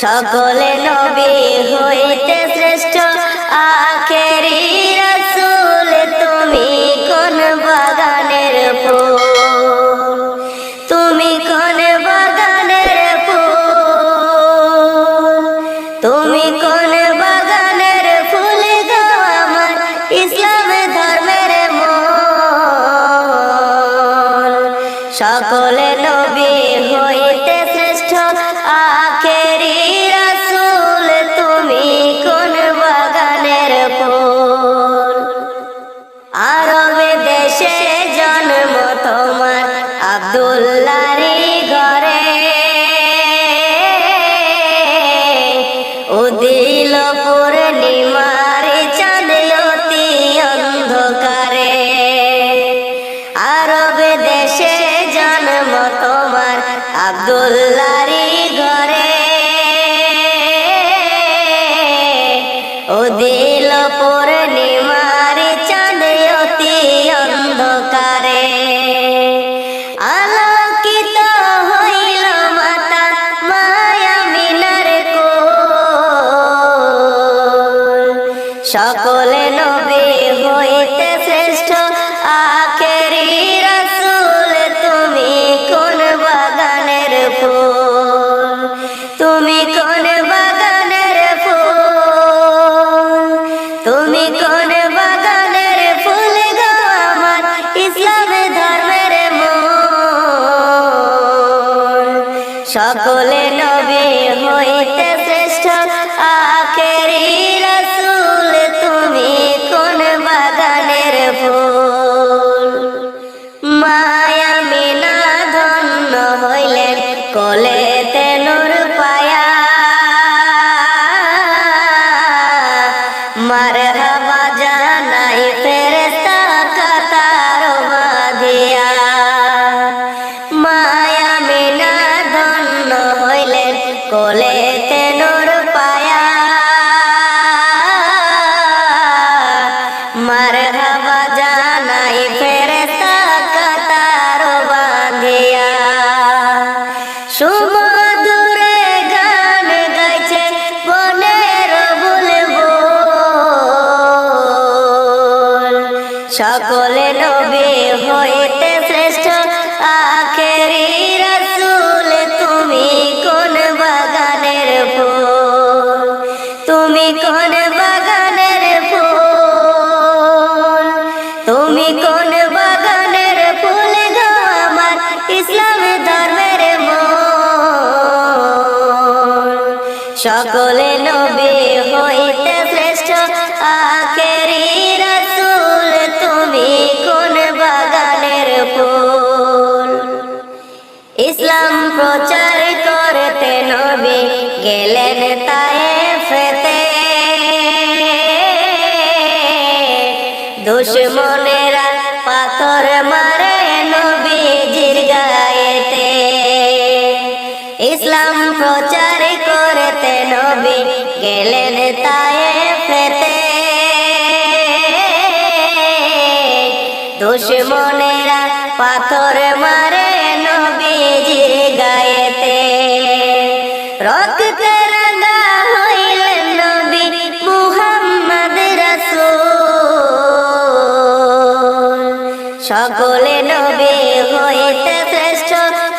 সকলে আরবে দেশে জন্ম তোমার আব্দুল্লারি ঘরে। উদিল পূর্ণিমার চাঁদ অতি অন্ধকারে। আলোকিত হইল মাতা মায়া মিনার কোল। সকলে নবী হইতে শ্রেষ্ঠ আখেরি কোন বাগানের ফুল? তুমি কোন বাগানের ফুল গো আমার ইসলাম ধর্মের মূল? সকলে নবী হইতে শ্রেষ্ঠ, আখেরি রসুল, তুমি কোন বাগানের ফুল? মায়া সকলে নবী হইতে শ্রেষ্ঠ। আখেরি রসুল, তুমি কোন বাগানের ফুল? তুমি কোন বাগানের ফুল? তুমি কোন বাগানের ফুল গো আমার ইসলাম ধর্মের সকলে নবী গেলেন তায়েফেতে দুশ্মনেরা পাথর মারে নবীজির গায়েতে। ইসলাম প্রচার করতে নবী গেলেন তায়েফেতে দুশ্মনেরা পাথর মারে নবীজির গায়েতে। রক্ত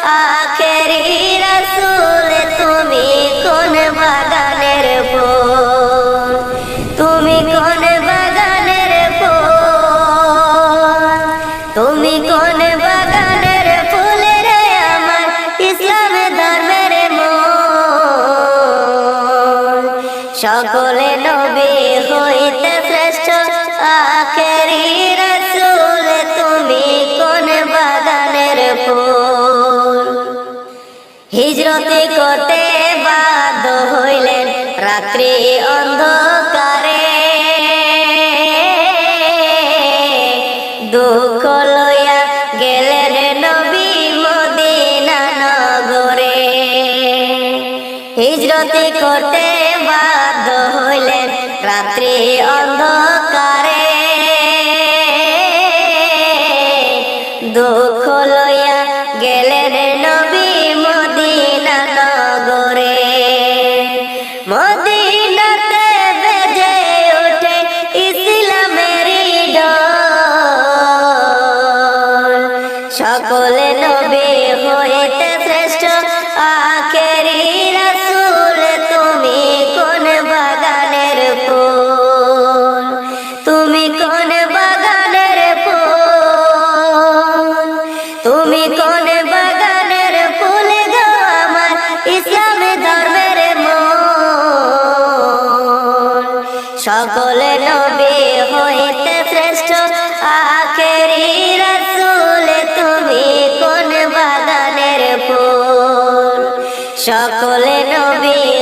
আখেরি হিজরতে করতে বাধ্য হইলেন, রাত্রি অন্ধকারে। দুঃখ লইয়া গেলেন নবী মদিনা নগরে। হিজরতে করতে বাধ্য হইলেন, রাত্রি অন্ধকারে। দুঃখ লইয়া গেলেন নবী সকল নবী হইতে শ্রেষ্ঠ। আখেরি রসুল, তুমি কোন বাগানের ফুল? তুমি কোন বাগানের ফুল? তুমি কোন বাগানের ফুল গো আমার ইসলাম ধর্মের মন সকল নবী হয়ে সকলে নবী।